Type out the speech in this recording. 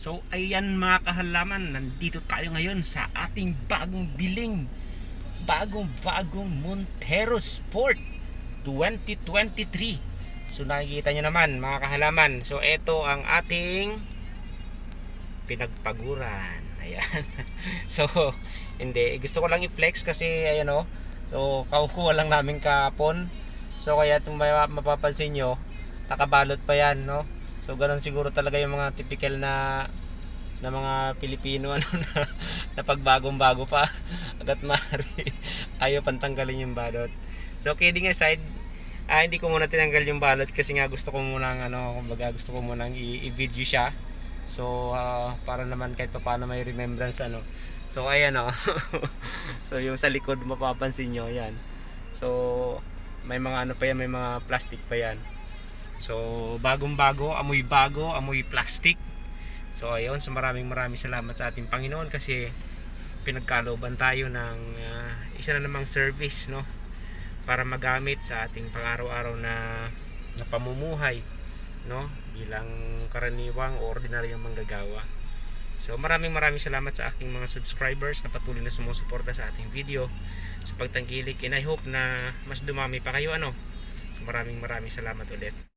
So ayan mga kahalaman, nandito tayo ngayon sa ating bagong biling, bagong bagong Montero Sport 2023. So nakikita nyo naman mga kahalaman, so ito ang ating pinagpaguran. Ayan. so hindi, gusto ko lang i-flex kasi ayan o. So kaukuha lang namin kahapon. So kaya itong mapapansin nyo, nakabalot pa yan no. So ganun siguro talaga yung mga typical na na mga Pilipino ano na, na pagbagong bago pa agad mari ayaw pantanggalin yung balot. So kidding aside, ah, hindi ko muna tinanggal yung balot kasi nga gusto ko muna ano, kumbaga gusto ko muna i-video siya. So ah, para naman kahit paano may remembrance ano. So ayan oh. so yung sa likod mapapansin nyo yan. So may mga ano pa yan, may mga plastic pa yan. So, bagong bago, amoy bago, amoy plastic. So, ayun, so maraming maraming salamat sa ating Panginoon kasi pinagkalooban tayo ng ah, isa na namang service, no? Para magamit sa ating pang-araw-araw na, na pamumuhay, no? Bilang karaniwang o ordinaryong manggagawa. So, maraming maraming salamat sa aking mga subscribers na patuloy na sumusuporta sa ating video sa pagtangkilik and I hope na mas dumami pa kayo ano. So, maraming maraming salamat ulit.